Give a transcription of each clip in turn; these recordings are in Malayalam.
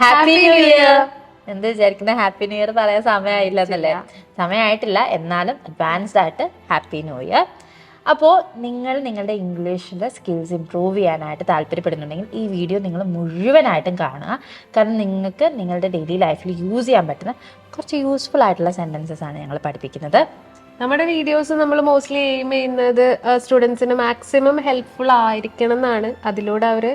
ഹാപ്പി ന്യൂ ഇയർ എന്ത് വിചാരിക്കുന്ന? ഹാപ്പി ന്യൂ ഇയർ പറയാൻ സമയമായില്ല എന്നല്ലേ സമയമായിട്ടില്ല. എന്നാലും അഡ്വാൻസ്ഡ് ആയിട്ട് ഹാപ്പി ന്യൂ ഇയർ അപ്പോൾ നിങ്ങൾ നിങ്ങളുടെ ഇംഗ്ലീഷിലെ സ്കിൽസ് ഇമ്പ്രൂവ് ചെയ്യാനായിട്ട് താല്പര്യപ്പെടുന്നുണ്ടെങ്കിൽ ഈ വീഡിയോ നിങ്ങൾ മുഴുവനായിട്ടും കാണുക. കാരണം നിങ്ങൾക്ക് നിങ്ങളുടെ ഡെയിലി ലൈഫിൽ യൂസ് ചെയ്യാൻ പറ്റുന്ന കുറച്ച് യൂസ്ഫുൾ ആയിട്ടുള്ള സെന്റൻസസ് ആണ് ഞങ്ങൾ പഠിപ്പിക്കുന്നത്. നമ്മുടെ വീഡിയോസ് നമ്മൾ മോസ്റ്റ്ലി എയിം ചെയ്യുന്നത് സ്റ്റുഡൻസിന് മാക്സിമം ഹെൽപ്ഫുൾ ആയിരിക്കണം എന്നാണ്. അതിലൂടെ അവർ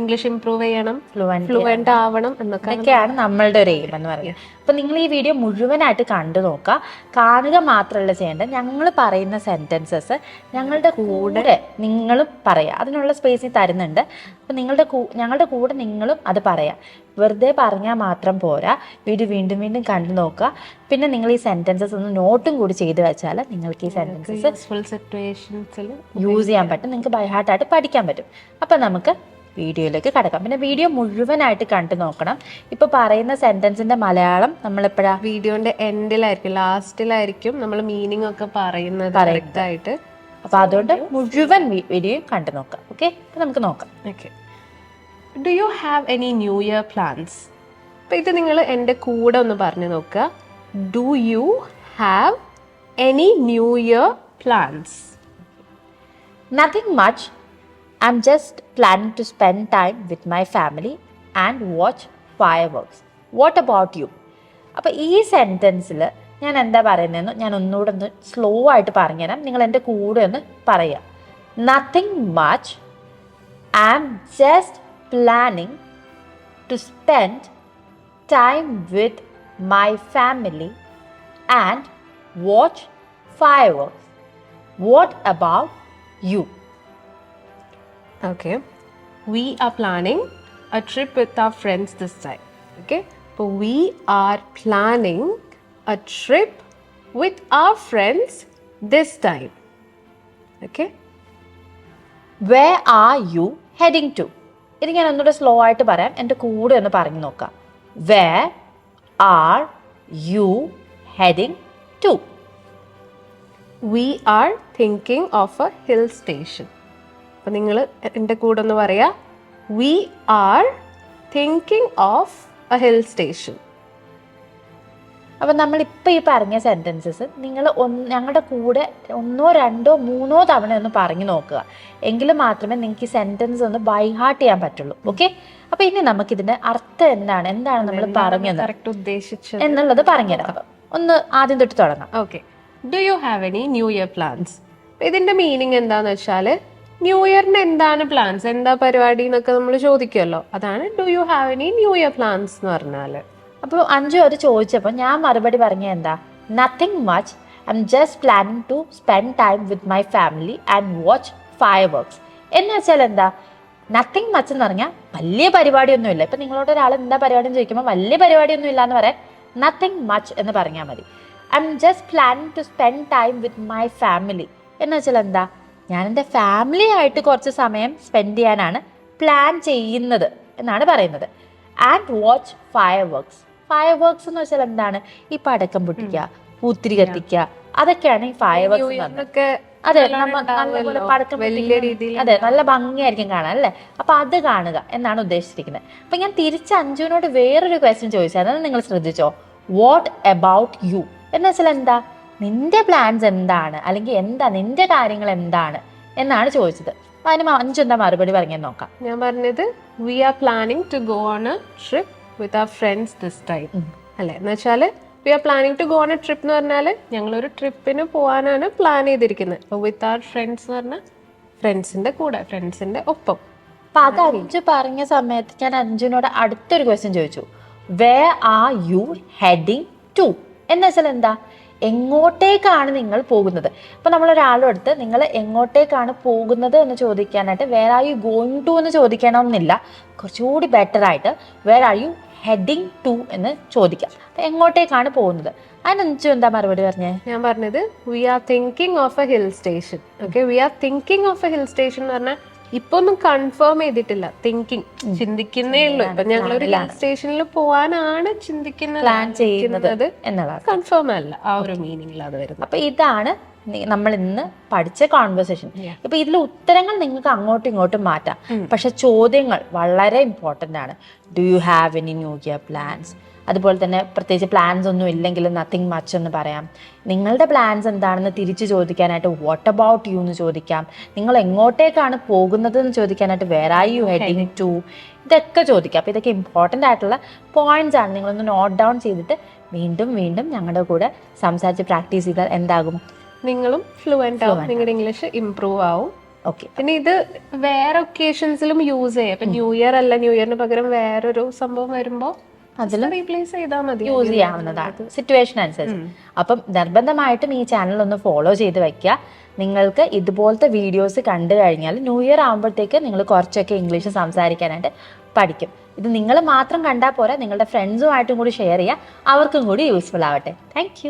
ഇംഗ്ലീഷ് ഇംപ്രൂവ് ചെയ്യണം ഫ്ലുവന്റ് ആവണം. എന്നൊക്കെയാണ് നമ്മളുടെ ഒരു എയിം എന്ന് പറയുന്നത്. അപ്പൊ നിങ്ങൾ ഈ വീഡിയോ മുഴുവനായിട്ട് കണ്ടു നോക്കുക. കാണുക മാത്രമല്ല ചെയ്യേണ്ടത്. ഞങ്ങൾ പറയുന്ന സെന്റൻസസ് ഞങ്ങളുടെ കൂടെ നിങ്ങളും പറയുക അതിനുള്ള സ്പേസ് തരുന്നുണ്ട്. അപ്പൊ നിങ്ങളുടെ ഞങ്ങളുടെ കൂടെ നിങ്ങളും അത് പറയാം. വെറുതെ പറഞ്ഞാൽ മാത്രം പോരാ. വീഡിയോ വീണ്ടും വീണ്ടും കണ്ടു നോക്കുക. പിന്നെ നിങ്ങൾ ഈ സെന്റൻസസ് ഒന്ന് നോട്ടും കൂടി ചെയ്തു വെച്ചാൽ നിങ്ങൾക്ക് ഈ സെന്റൻസസ് ഫുൾ സിറ്റുവേഷൻസിൽ യൂസ് ചെയ്യാൻ പറ്റും. നിങ്ങൾക്ക് ബൈ ഹാർട്ടായിട്ട് പഠിക്കാൻ പറ്റും. അപ്പം നമുക്ക് വീഡിയോയിലേക്ക് കിടക്കാം. പിന്നെ വീഡിയോ മുഴുവനായിട്ട് കണ്ടു നോക്കണം. ഇപ്പോൾ പറയുന്ന സെന്റൻസിന്റെ മലയാളം നമ്മളെപ്പോഴാ? വീഡിയോന്റെ എൻഡിലായിരിക്കും ലാസ്റ്റിലായിരിക്കും നമ്മൾ മീനിങ് ഒക്കെ പറയുന്നത് കറക്റ്റ് ആയിട്ട്. അപ്പോൾ അതുകൊണ്ട് മുഴുവൻ വീഡിയോയും കണ്ടു നോക്കാം. ഓക്കെ അപ്പോൾ നമുക്ക് നോക്കാം. Okay do you have any new year plans അപ്പോൾ ഇത് നിങ്ങൾ എന്റെ കൂടെ ഒന്ന് പറഞ്ഞു നോക്കുക. Do you have any new year plans nothing much I'm just planning to spend time with my family and watch fireworks what about you അപ്പോൾ ഈ സെന്റൻസിൽ ഞാൻ എന്താ പറയുന്നതെന്ന് ഞാൻ ഒന്നുകൂടെ ഒന്ന് സ്ലോ ആയിട്ട് പറഞ്ഞുതരാം. നിങ്ങൾ എന്റെ കൂടെ ഒന്ന് പറയുക. Nothing much I'm just planning to spend time with my family and watch fireworks what about you okay we are planning a trip with our friends this time okay അപ്പോൾ we are planning a trip with our friends this time okay where are you heading to ഇത് ഞാൻ ഒന്നുകൂടെ സ്ലോ ആയിട്ട് പറയാം. എന്റെ കൂടെ ഒന്ന് പറഞ്ഞു നോക്കാം. Where are you heading to we are thinking of a hill station അപ്പം നിങ്ങൾ എന്റെ കൂടെ ഒന്ന് പറയാ. We are thinking of a hill station അപ്പം നമ്മളിപ്പോൾ ഈ പറഞ്ഞ സെന്റൻസസ് നിങ്ങൾ ഒന്ന് ഞങ്ങളുടെ കൂടെ ഒന്നോ രണ്ടോ മൂന്നോ തവണ ഒന്ന് പറഞ്ഞു നോക്കുക. എങ്കിൽ മാത്രമേ നിങ്ങൾക്ക് ഈ സെന്റൻസ് ഒന്ന് ബൈ ഹാർട്ട് ചെയ്യാൻ പറ്റുള്ളൂ. ഓക്കെ അപ്പം ഇനി നമുക്കിതിന്റെ അർത്ഥം എന്താണ്? എന്താണ് നമ്മൾ പറഞ്ഞത്? ഉദ്ദേശിച്ചത് എന്നുള്ളത് പറഞ്ഞുതരാം അപ്പം ഒന്ന് ആദ്യം തൊട്ട് തുടങ്ങാം. Okay do you have any new year plans ഇതിന്റെ മീനിങ് എന്താണെന്ന് വെച്ചാൽ ന്യൂ ഇയറിന് എന്താണ് പ്ലാൻസ് എന്താ പരിപാടി എന്നൊക്കെ നമ്മൾ ചോദിക്കുമല്ലോ അതാണ് do you have any new year plans എന്ന് പറഞ്ഞാൽ അപ്പോൾ അഞ്ചു അത് ചോദിച്ചപ്പോൾ ഞാൻ മറുപടി പറഞ്ഞ എന്താ? Nothing much I'm just planning to spend time with my family and watch fireworks എന്ന് വെച്ചാൽ എന്താ? നത്തിങ് മച്ച് എന്ന് പറഞ്ഞാൽ വലിയ പരിപാടിയൊന്നുമില്ല ഇപ്പം നിങ്ങളോട് ഒരാൾ എന്താ പരിപാടി എന്ന് ചോദിക്കുമ്പോൾ വലിയ പരിപാടിയൊന്നും ഇല്ല എന്ന് പറയാൻ നത്തിങ് മച്ച് എന്ന് പറഞ്ഞാൽ മതി. I'm just planning to spend time with my family എന്ന് വെച്ചാൽ എന്താ? ഞാൻ എന്റെ ഫാമിലി ആയിട്ട് കുറച്ച് സമയം സ്പെൻഡ് ചെയ്യാനാണ് പ്ലാൻ ചെയ്യുന്നത് എന്നാണ് പറയുന്നത്. And watch fireworks fireworks എന്ന് വെച്ചാൽ എന്താണ്? ഈ പടക്കം പൊട്ടിക്കുക പൂത്തിരി കത്തിക്കുക അതൊക്കെയാണ് ഈ ഫയർ വർക്ക്സ് അതെ നല്ലപോലെ പടക്കം അതെ നല്ല ഭംഗിയായിരിക്കും കാണാൻ അല്ലേ? അപ്പൊ അത് കാണുക എന്നാണ് ഉദ്ദേശിച്ചിരിക്കുന്നത്. അപ്പൊ ഞാൻ തിരിച്ച് അഞ്ജുവിനോട് വേറൊരു ക്വസ്റ്റ്യൻ ചോദിച്ചാൽ നിങ്ങൾ ശ്രദ്ധിച്ചോ? വാട്ട് അബൌട്ട് യു എന്ന് വെച്ചാൽ എന്താ? നിന്റെ പ്ലാൻസ് എന്താണ്? അല്ലെങ്കിൽ എന്താ? നിന്റെ കാര്യങ്ങൾ എന്താണ്? എന്നാണ് ചോദിച്ചത്. അപ്പൊ അതിന് അഞ്ചു എന്താ മറുപടി പറഞ്ഞു നോക്കാം. ഞാൻ പറഞ്ഞത് we are planning to go on a trip with our friends this time അല്ലെ? എന്ന് വെച്ചാൽ we are planning to go on a trip എന്ന് പറഞ്ഞാൽ ഞങ്ങൾ ഒരു ട്രിപ്പിന് പോകാനാണ് പ്ലാൻ ചെയ്തിരിക്കുന്നത്. അപ്പോൾ വിത്ത് അവർ ഫ്രണ്ട്സ് എന്ന് പറഞ്ഞാൽ ഫ്രണ്ട്സിന്റെ കൂടെ ഫ്രണ്ട്സിന്റെ ഒപ്പം. അപ്പൊ അത് അഞ്ചു പറഞ്ഞ സമയത്ത് ഞാൻ അഞ്ചിനോട് അടുത്തൊരു ക്വസ്റ്റ്യൻ ചോദിച്ചു. Where are you heading to എന്ന് വെച്ചാൽ എന്താ? എങ്ങോട്ടേക്കാണ് നിങ്ങൾ പോകുന്നത്? ഇപ്പം നമ്മൾ ഒരാളോടുത്ത് നിങ്ങൾ എങ്ങോട്ടേക്കാണ് പോകുന്നത് എന്ന് ചോദിക്കാനായിട്ട് where are you going to എന്ന് ചോദിക്കണമെന്നില്ല. കുറച്ചുകൂടി ബെറ്റർ ആയിട്ട് where are you heading to എന്ന് ചോദിക്കാം. അപ്പം എങ്ങോട്ടേക്കാണ് പോകുന്നത്? അതിന് അഞ്ചു എന്താ മറുപടി പറഞ്ഞേ? ഞാൻ പറഞ്ഞത് we are thinking of a hill station okay we are thinking of a hill station എന്ന് പറഞ്ഞാൽ ഇപ്പൊ ഒന്നും കൺഫേം ചെയ്തിട്ടില്ല തിങ്കിങ് ചിന്തിക്കുന്നേ ഉള്ളൂ. ഇപ്പൊ ഞങ്ങൾ ഒരു ഹിൽ സ്റ്റേഷനിൽ പോവാനാണ് ചിന്തിക്കുന്നത്. പ്ലാൻ ചെയ്യുന്നത് കൺഫേം അല്ല. ആ ഒരു മീനിങ്ങിൽ അത് വരുന്നത്. അപ്പൊ ഇതാണ് നമ്മൾ ഇന്ന് പഠിച്ച കോൺവെർസേഷൻ. ഇപ്പൊ ഇതിൽ ഉത്തരങ്ങൾ നിങ്ങൾക്ക് അങ്ങോട്ടും ഇങ്ങോട്ടും മാറ്റാം. പക്ഷെ ചോദ്യങ്ങൾ വളരെ ഇമ്പോർട്ടന്റ് ആണ്. Do you have any new year plans അതുപോലെ തന്നെ പ്രത്യേകിച്ച് പ്ലാൻസ് ഒന്നും ഇല്ലെങ്കിലും നത്തിങ് മച്ച് എന്ന് പറയാം. നിങ്ങളുടെ പ്ലാൻസ് എന്താണെന്ന് തിരിച്ച് ചോദിക്കാനായിട്ട് വാട്ട് അബൌട്ട് യു എന്ന് ചോദിക്കാം. നിങ്ങൾ എങ്ങോട്ടേക്കാണ് പോകുന്നത് എന്ന് ചോദിക്കാനായിട്ട് where are you heading to ഇതൊക്കെ ചോദിക്കാം. അപ്പോൾ ഇതൊക്കെ ഇമ്പോർട്ടന്റ് ആയിട്ടുള്ള പോയിന്റ്സ് ആണ്. നിങ്ങളൊന്ന് നോട്ട് ഡൗൺ ചെയ്തിട്ട് വീണ്ടും വീണ്ടും ഞങ്ങളുടെ കൂടെ സംസാരിച്ച് പ്രാക്ടീസ് ചെയ്താൽ എന്താകും? നിങ്ങളും ഫ്ലുവന്റ് ആവും നിങ്ങളുടെ ഇംഗ്ലീഷ് ഇമ്പ്രൂവ് ആവും. ഓക്കെ പിന്നെ ഇത് വേറെ ഒക്കേഷൻസിലും യൂസ് ചെയ്യാം. ഇപ്പൊ ന്യൂ ഇയർ അല്ല ന്യൂ ഇയറിന് പകരം വേറൊരു സംഭവം വരുമ്പോ അതിൽ റീപ്ലേസ് ചെയ്താൽ മതി. യൂസ് ചെയ്യാവുന്നതാണ്. സിറ്റുവേഷൻ അനുസരിച്ച്. അപ്പം നിർബന്ധമായിട്ടും ഈ ചാനൽ ഒന്ന് ഫോളോ ചെയ്ത് വെക്കുക. നിങ്ങൾക്ക് ഇതുപോലത്തെ വീഡിയോസ് കണ്ടു കഴിഞ്ഞാൽ ന്യൂ ഇയർ ആകുമ്പോഴത്തേക്ക് നിങ്ങൾ കുറച്ചൊക്കെ ഇംഗ്ലീഷ് സംസാരിക്കാനായിട്ട് പഠിക്കും. ഇത് നിങ്ങൾ മാത്രം കണ്ടാൽ പോരാ നിങ്ങളുടെ ഫ്രണ്ട്സുമായിട്ടും കൂടി ഷെയർ ചെയ്യുക. അവർക്കും കൂടി യൂസ്ഫുൾ ആവട്ടെ. താങ്ക്